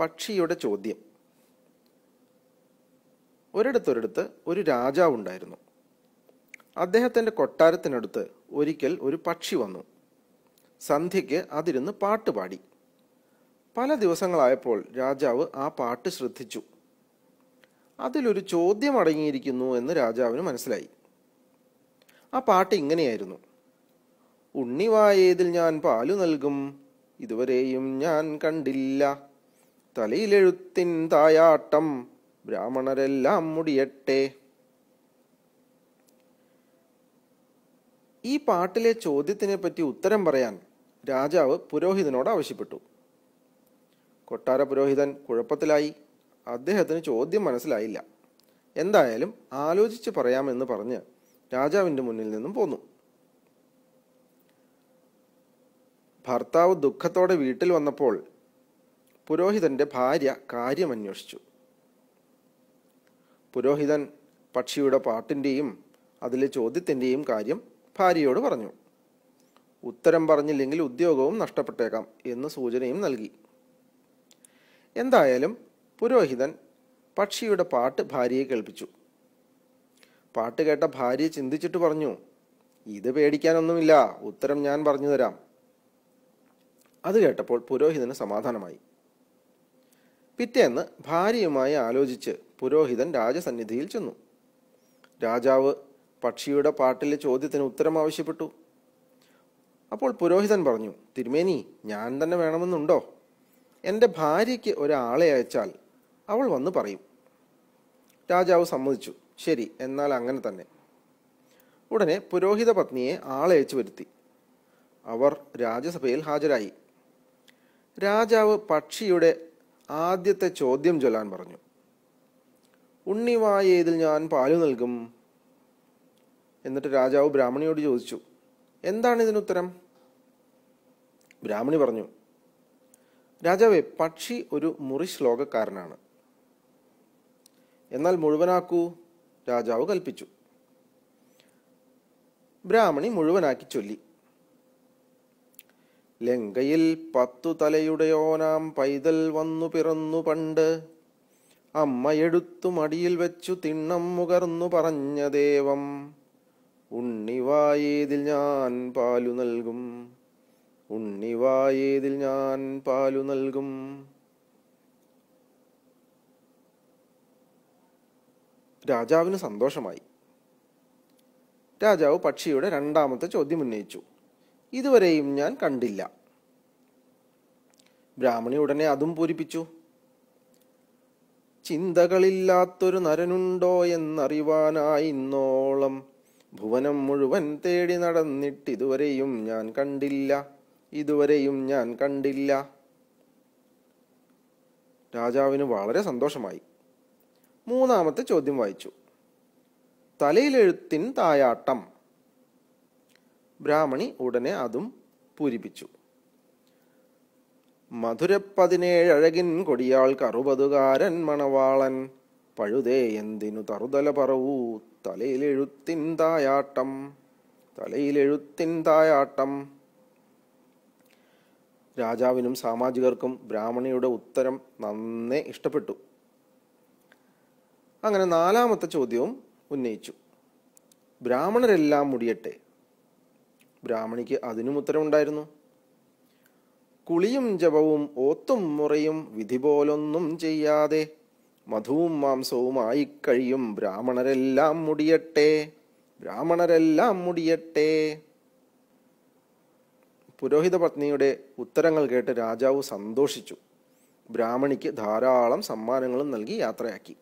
പക്ഷിയുടെ ചോദ്യം. ഒരിടത്തൊരിടത്ത് ഒരു രാജാവ് ഉണ്ടായിരുന്നു. അദ്ദേഹത്തിന്റെ കൊട്ടാരത്തിനടുത്ത് ഒരിക്കൽ ഒരു പക്ഷി വന്നു. സന്ധ്യയ്ക്ക് അതിരുന്ന് പാട്ട് പാടി. പല ദിവസങ്ങളായപ്പോൾ രാജാവ് ആ പാട്ട് ശ്രദ്ധിച്ചു. അതിലൊരു ചോദ്യം അടങ്ങിയിരിക്കുന്നു എന്ന് രാജാവിന് മനസ്സിലായി. ആ പാട്ട് ഇങ്ങനെയായിരുന്നു. ഉണ്ണിവായേതിൽ ഞാൻ പാലു നൽകും ഇതുവരെയും ഞാൻ കണ്ടില്ല. തലയിലെഴുത്തിൻ തായാട്ടം ബ്രാഹ്മണരെല്ലാം മുടിയട്ടെ. ഈ പാട്ടിലെ ചോദ്യത്തിനെ പറ്റി ഉത്തരം പറയാൻ രാജാവ് പുരോഹിതനോട് ആവശ്യപ്പെട്ടു. കൊട്ടാര പുരോഹിതൻ കുഴപ്പത്തിലായി. അദ്ദേഹത്തിന് ചോദ്യം മനസ്സിലായില്ല. എന്തായാലും ആലോചിച്ച് പറയാമെന്ന് പറഞ്ഞ് രാജാവിന്റെ മുന്നിൽ നിന്നും പോന്നു. ഭർത്താവ് ദുഃഖത്തോടെ വീട്ടിൽ വന്നപ്പോൾ പുരോഹിതന്റെ ഭാര്യ കാര്യമന്വേഷിച്ചു. പുരോഹിതൻ പക്ഷിയുടെ പാട്ടിന്റെയും അതിലെ ചോദ്യത്തിന്റെയും കാര്യം ഭാര്യയോട് പറഞ്ഞു. ഉത്തരം പറഞ്ഞില്ലെങ്കിൽ ഉദ്യോഗവും നഷ്ടപ്പെട്ടേക്കാം എന്ന് സൂചനയും നൽകി. എന്തായാലും പുരോഹിതൻ പക്ഷിയുടെ പാട്ട് ഭാര്യയെ കേൾപ്പിച്ചു. പാട്ട് കേട്ട ഭാര്യ ചിന്തിച്ചിട്ട് പറഞ്ഞു ഇത് പേടിക്കാനൊന്നുമില്ല ഉത്തരം ഞാൻ പറഞ്ഞു തരാം. അത് കേട്ടപ്പോൾ പുരോഹിതന് സമാധാനമായി. പിറ്റേന്ന് ഭാര്യയുമായി ആലോചിച്ച് പുരോഹിതൻ രാജസന്നിധിയിൽ ചെന്നു. രാജാവ് പക്ഷിയുടെ പാട്ടിലെ ചോദ്യത്തിന് ഉത്തരം ആവശ്യപ്പെട്ടു. അപ്പോൾ പുരോഹിതൻ പറഞ്ഞു തിരുമേനി ഞാൻ തന്നെ വേണമെന്നുണ്ടോ? എന്റെ ഭാര്യയ്ക്ക് ഒരാളെ അയച്ചാൽ അവൾ വന്ന് പറയും. രാജാവ് സമ്മതിച്ചു ശരി എന്നാൽ അങ്ങനെ തന്നെ. ഉടനെ പുരോഹിത പത്നിയെ ആളയച്ചു വരുത്തി. അവർ രാജസഭയിൽ ഹാജരായി. രാജാവ് പക്ഷിയുടെ ആദ്യത്തെ ചോദ്യം ചൊല്ലാൻ പറഞ്ഞു. ഉണ്ണിവായേതിൽ ഞാൻ പാൽ നൽകും? എന്നിട്ട് രാജാവ് ബ്രാഹ്മണിയോട് ചോദിച്ചു എന്താണ് ഇതിനുത്തരം ബ്രാഹ്മണി പറഞ്ഞു രാജാവേ പക്ഷി ഒരു മുറി ശ്ലോകക്കാരനാണ്. എന്നാൽ മുഴുവനാക്കൂ? രാജാവ് കൽപ്പിച്ചു. ബ്രാഹ്മണി മുഴുവനാക്കി ചൊല്ലി. ലങ്കയിൽ പത്തു തലയുടെയോനാം പൈതൽ വന്നു പിറന്നു പണ്ട്. അമ്മയെടുത്തു മടിയിൽ വെച്ചു തിണ്ണം മുകർന്നു പറഞ്ഞ ദേവം ഉണ്ണിവായേതിൽ ഞാൻ പാലു നൽകും ഉണ്ണിവായേതിൽ ഞാൻ പാലു നൽകും. രാജാവിന് സന്തോഷമായി. രാജാവ് പക്ഷിയുടെ രണ്ടാമത്തെ ചോദ്യം ഉന്നയിച്ചു. ഇതുവരെയും ഞാൻ കണ്ടില്ല. ബ്രാഹ്മണി ഉടനെ അതും പൂരിപ്പിച്ചു. ചിന്തകളില്ലാത്തൊരു നരനുണ്ടോ എന്നറിവാനായി ഇന്നോളം ഭുവനം മുഴുവൻ തേടി നടന്നിട്ട് ഇതുവരെയും ഞാൻ കണ്ടില്ല. ഇതുവരെയും ഞാൻ കണ്ടില്ല. രാജാവിന് വളരെ സന്തോഷമായി. മൂന്നാമത്തെ ചോദ്യം വായിച്ചു. തലയിലെഴുത്തിൻ തായാട്ടം ബ്രാഹ്മണി ഉടനെ അതും പൂരിപ്പിച്ചു. മധുരപ്പതിനേഴഴകിൻ കൊടിയാൾ കറുപതുകാരൻ മണവാളൻ പഴുതേ എന്തിനു തറുതല പറവൂ? തലയിലെഴുത്തിൻ തായാട്ടം തലയിലെഴുത്തിൻ തായാട്ടം. രാജാവിനും സാമാജികർക്കും ബ്രാഹ്മണിയുടെ ഉത്തരം നന്നേ ഇഷ്ടപ്പെട്ടു. അങ്ങനെ നാലാമത്തെ ചോദ്യവും ഉന്നയിച്ചു. ബ്രാഹ്മണരെല്ലാം മുടിയട്ടെ ബ്രാഹ്മണിക്ക് അതിനും ഉത്തരവുണ്ടായിരുന്നു കുളിയും ജപവും ഓത്തും മുറയും വിധി പോലൊന്നും ചെയ്യാതെ മധുവും മാംസവുമായി കഴിയും ബ്രാഹ്മണരെല്ലാം മുടിയട്ടെ ബ്രാഹ്മണരെല്ലാം മുടിയട്ടെ. പുരോഹിത പത്നിയുടെ ഉത്തരങ്ങൾ കേട്ട് രാജാവ് സന്തോഷിച്ചു. ബ്രാഹ്മണിക്ക് ധാരാളം സമ്മാനങ്ങളും നൽകി യാത്രയാക്കി.